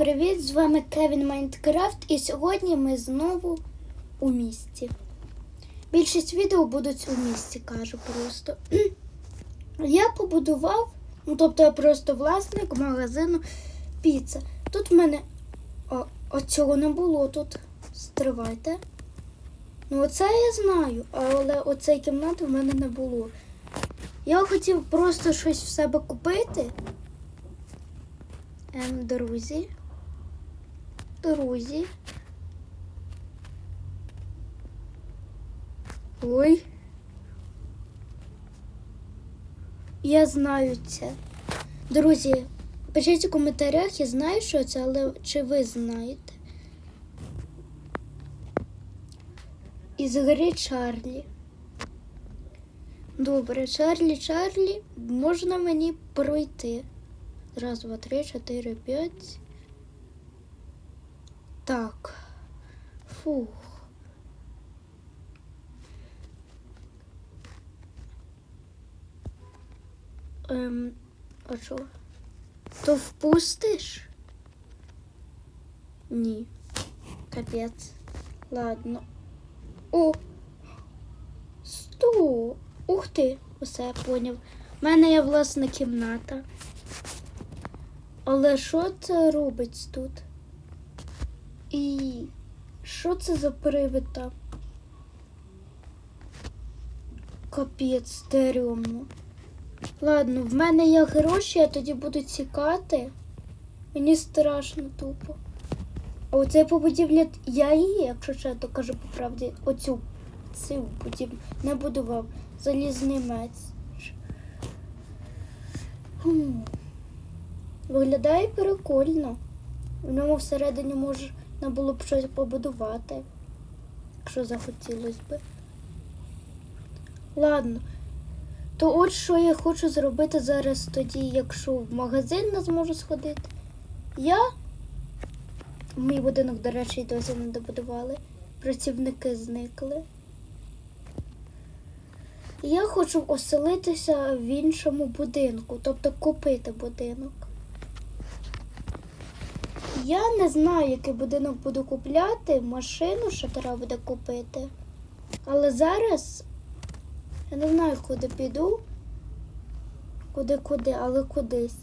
привіт! З вами Кевін Майнкрафт і сьогодні ми знову у місті. Більшість відео будуть у місті, кажу просто. Я побудував, ну тобто я просто власник магазину піца. Тут в мене о, о, не було тут. Стривайте. Ну, оце я знаю, але оцей кімнати в мене не було. Я хотів просто щось в себе купити. Ем, друзі. Друзі. Ой. Я знаю це. Друзі, пишіть у коментарях, я знаю, що це, але чи ви знаєте? Із гри Чарлі. Добре, Чарлі, Чарлі, можна мені пройти. Раз, два, три, чотири, п'ять. Так. Фух. Ем, а що? То впустиш? Ні. Капець. Ладно. О! Сто! Ух ти! Усе поняв. У мене є власна кімната. Але що це робить тут? І що це за привид там? Капець, стереомно. Ладно, в мене є гроші, я тоді буду тікати. Мені страшно тупо. А оцей побудівля я її, якщо чесно кажу по правді, оцю цю будівлю не будував. Залізний мець. Хм. Виглядає прикольно. В ньому всередині можна було б щось побудувати, якщо захотілося би. Ладно, то от що я хочу зробити зараз тоді, якщо в магазин не зможу сходити. Я. Мій будинок, до речі, досі не добудували. Працівники зникли. Я хочу оселитися в іншому будинку, тобто купити будинок. Я не знаю, який будинок буду купляти, машину ще треба буде купити. Але зараз я не знаю, куди піду. Куди-куди, але кудись.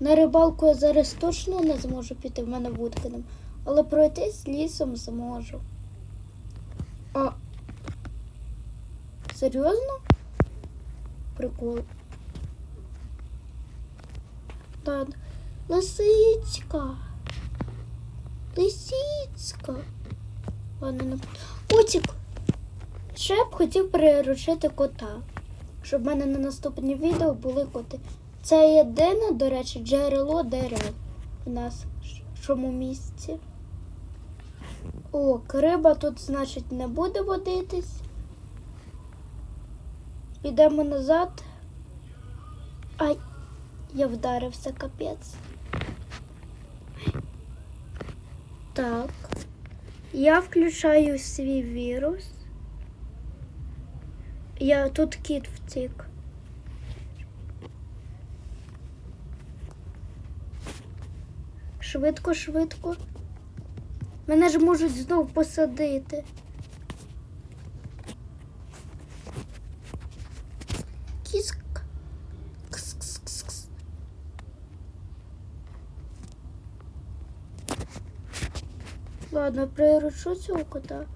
На рибалку я зараз точно не зможу піти, в мене вудки. Але пройтись лісом зможу. А. Серйозно? Прикол. Ладно. Лисичка. Лисичка. Ладно, не... Утік. Ще б хотів приручити кота, щоб в мене на наступні відео були коти. Це єдине, до речі, джерело дерев у нас в цьому місці. О, риба тут, значить, не буде водитись. Підемо назад. Ай, я вдарився капець. Так. Я включаю свій вірус. Я тут кіт втік. Швидко, швидко. Мене ж можуть знов посадити. Ладно, приручу цього кота.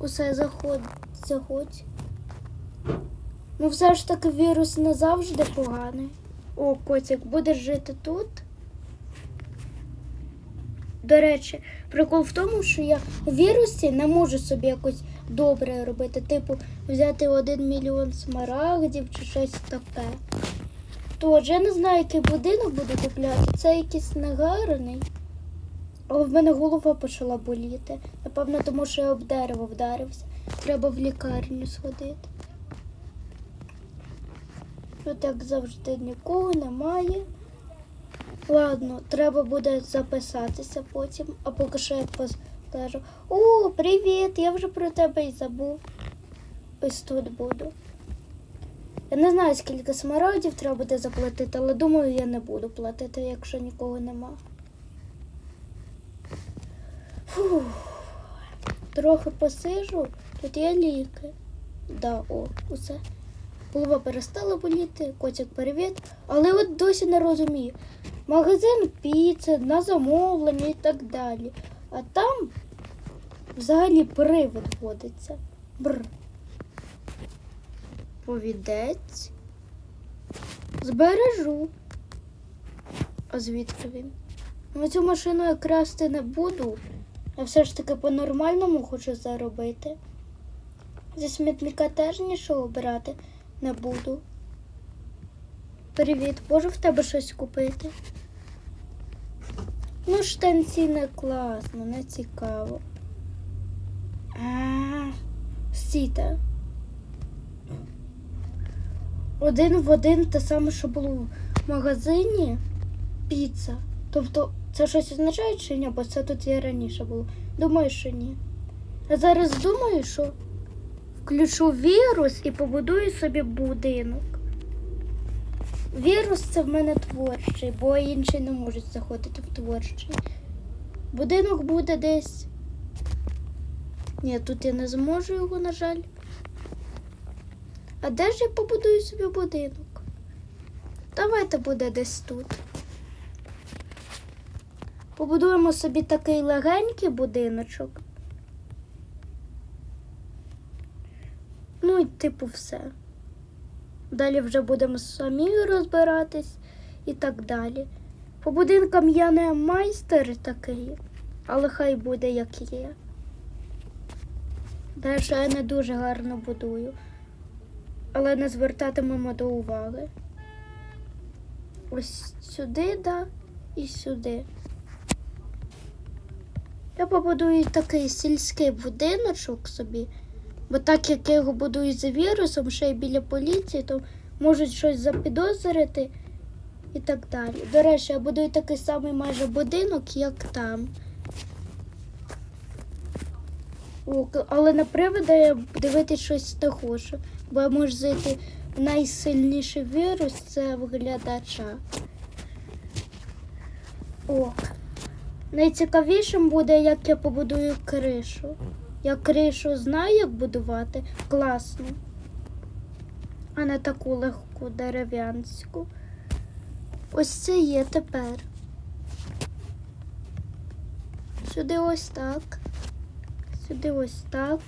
Усе заходь, заходь. Ну, все ж таки вірус не завжди поганий. О, котик, будеш жити тут. До речі, прикол в тому, що я у вірусі не можу собі якось добре робити, типу взяти один мільйон смарагдів чи щось таке. Тож, я не знаю, який будинок буду купляти. Це якийсь негарний. Але в мене голова почала боліти. Напевно, тому що я об дерево вдарився. Треба в лікарню сходити. Тут, як завжди, нікого немає. Ладно, треба буде записатися потім, а поки що я скажу. О, привіт! Я вже про тебе і забув. Ось тут буду. Я не знаю, скільки смарагдів треба буде заплатити, але думаю, я не буду платити, якщо нікого нема. Фух. Трохи посижу, тут є ліки. Да, о, усе. Голова перестала боліти, котик привіт. Але от досі не розумію. Магазин піци, на замовлення і так далі. А там взагалі привид водиться. Бр. Повідець. Збережу. А звідки він? Ну, цю машину я красти не буду. Я все ж таки по-нормальному хочу заробити. Зі смітника теж нічого брати не буду. Привіт, можу в тебе щось купити? Ну, штанці не класно, не цікаво. А, Стійте. Один в один те саме, що було в магазині. Піца. Тобто це щось означає чи ні? Бо це тут і раніше було. Думаю, що ні. Я зараз думаю, що включу вірус і побудую собі будинок. Вірус це в мене творчий, бо інші не можуть заходити в творчий. Будинок буде десь. Ні, тут я не зможу його, на жаль. А де ж я побудую собі будинок? Давайте буде десь тут. Побудуємо собі такий легенький будиночок. Ну і типу все. Далі вже будемо самі розбиратись і так далі. По будинкам я не майстер такий, але хай буде як є. Далі я не дуже гарно будую, але не звертатимемо до уваги. Ось сюди, да, і сюди. Я побудую такий сільський будиночок собі. Бо так як я його будую за вірусом, ще й біля поліції, то можуть щось запідозрити і так далі. До речі, я будую такий самий майже будинок, як там. О, але на привода я дивитися щось не хочу, бо я можу зайти найсильніший вірус це виглядача. О. Найцікавішим буде, як я побудую кришу. Я кришу знаю, як будувати класно, а не таку легку дерев'янську. Ось це є тепер. Сюди ось так. Сюди ось так.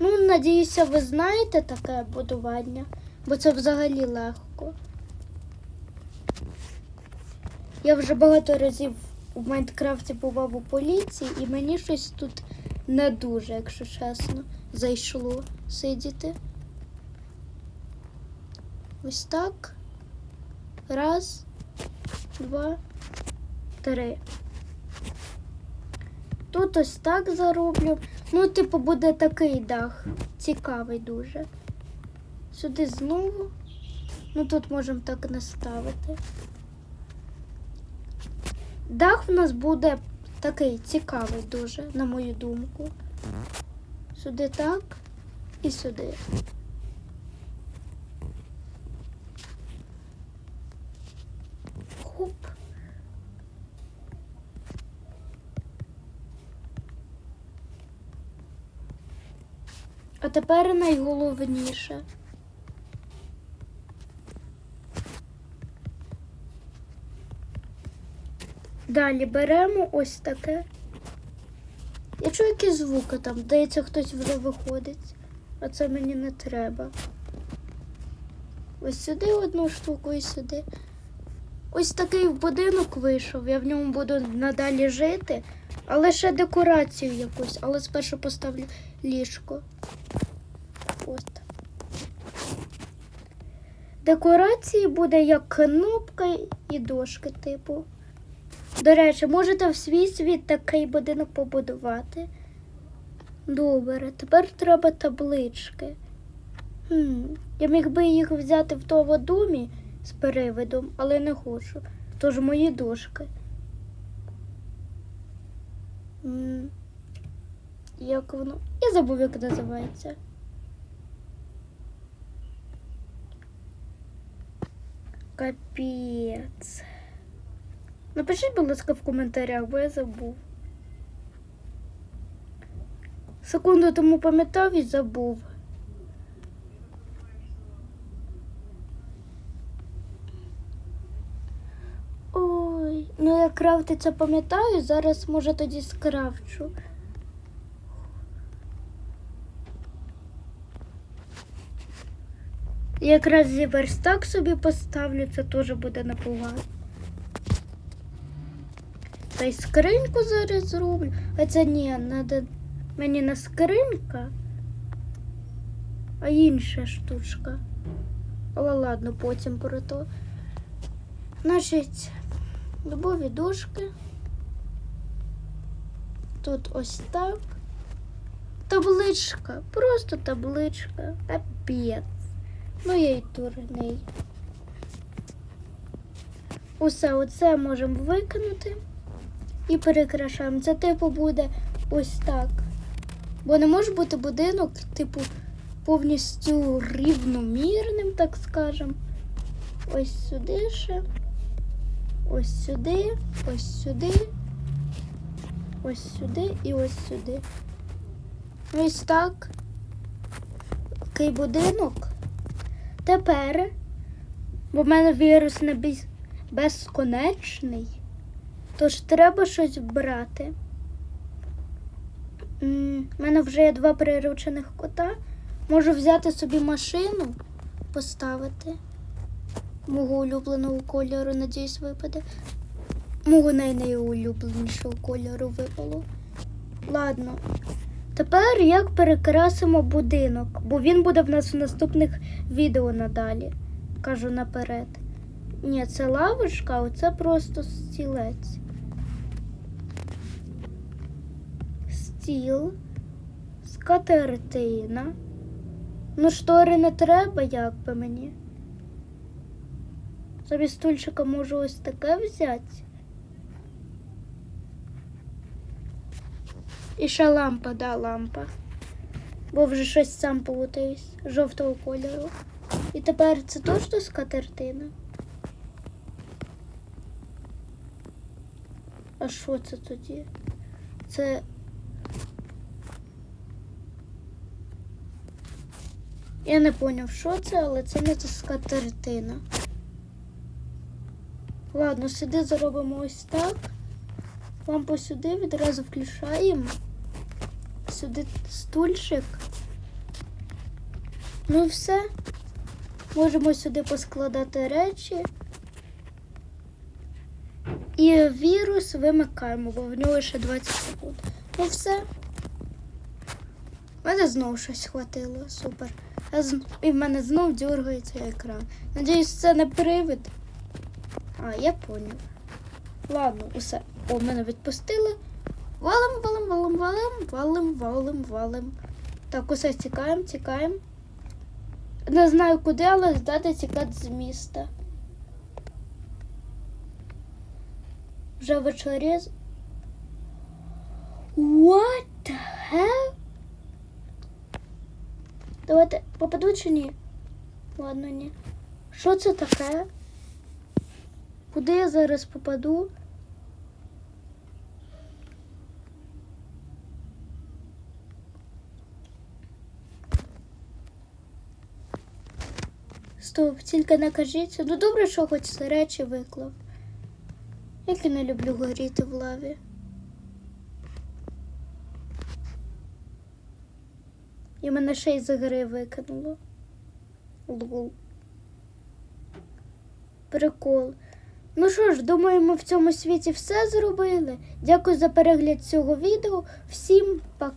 Ну, надіюся, ви знаєте таке будування, бо це взагалі легко. Я вже багато разів у Майнкрафті бував у поліції, і мені щось тут не дуже, якщо чесно, зайшло сидіти. Ось так. Раз, два, три. Тут ось так зароблю. Ну, типу, буде такий дах. Цікавий дуже. Сюди знову. Ну тут можемо так наставити. Дах в нас буде такий цікавий дуже, на мою думку. Сюди так і сюди. А тепер найголовніше. Далі беремо ось таке. Я чую якісь звуки там, здається, хтось вже виходить, а це мені не треба. Ось сюди одну штуку і сюди. Ось такий будинок вийшов, я в ньому буду надалі жити, але ще декорацію якусь, але спершу поставлю ліжко. От. Декорації буде як кнопка і дошки, типу. До речі, можете в свій світ такий будинок побудувати. Добре, тепер треба таблички. Хм, я міг би їх взяти в тому домі з перевидом, але не хочу. Тож мої дошки. Як воно? Я забув, як називається. Капець. Напишіть, будь ласка, в коментарях, бо я забув. Секунду тому пам'ятав і забув. Ой, ну я крафтиться пам'ятаю, зараз може тоді скрафчу. Якраз і верстак собі поставлю, це теж буде непогано. Та й скриньку зараз зроблю. А це ні, надо мені не скринька, а інша штучка. Але ладно, потім про то. Значить, дубові дошки. Тут ось так. Табличка, просто табличка. Капець. Ну я й дурний. Усе оце можемо викинути і перекрашаємо. Це типу буде ось так. Бо не може бути будинок, типу, повністю рівномірним, так скажем. Ось сюди ще. Ось сюди, ось сюди, ось сюди і ось сюди. Ось так. Такий будинок. Тепер, бо в мене вірус не безконечний, тож треба щось брати. У мене вже є два приручених кота. Можу взяти собі машину, поставити. Мого улюбленого кольору, надіюсь, випаде. Мого найнайулюбленішого кольору випало. Ладно. Тепер як перекрасимо будинок, бо він буде в нас в наступних відео надалі. Кажу наперед. Ні, це лавочка, а оце просто стілець. Стіл, скатертина. Ну, штори не треба, як би мені. Замість стульчика можу ось таке взяти. І ще лампа, да, лампа. Бо вже щось сам плутаюсь жовтого кольору. І тепер це точно скатертина. А що це тоді? Це. Я не поняв, що це, але це не скатертина. Ладно, сюди заробимо ось так. Лампу сюди відразу включаємо. Сюди стульчик. Ну все. Можемо сюди поскладати речі. І вірус вимикаємо, бо в нього ще 20 секунд. Ну все. У мене знову щось хватило. Супер. І в мене знов дергається екран. Надіюсь, це не привид. А, я поняв. Ладно, усе. О, мене відпустили. Валим, валим, валим, валим, валим, валим, валим. Так, усе тікаємо, тікаємо. Не знаю куди, але здати тікати з міста. Вже вечорі. What the hell? Давайте попаду чи ні? Ладно, ні. Що це таке? Куди я зараз попаду? Стоп, тільки не кажіть. Ну добре, що хоч речі виклав. Як я не люблю горіти в лаві. І мене ще й з гри викинуло. Лгул. Прикол. Ну що ж, думаю, ми в цьому світі все зробили. Дякую за перегляд цього відео. Всім пока.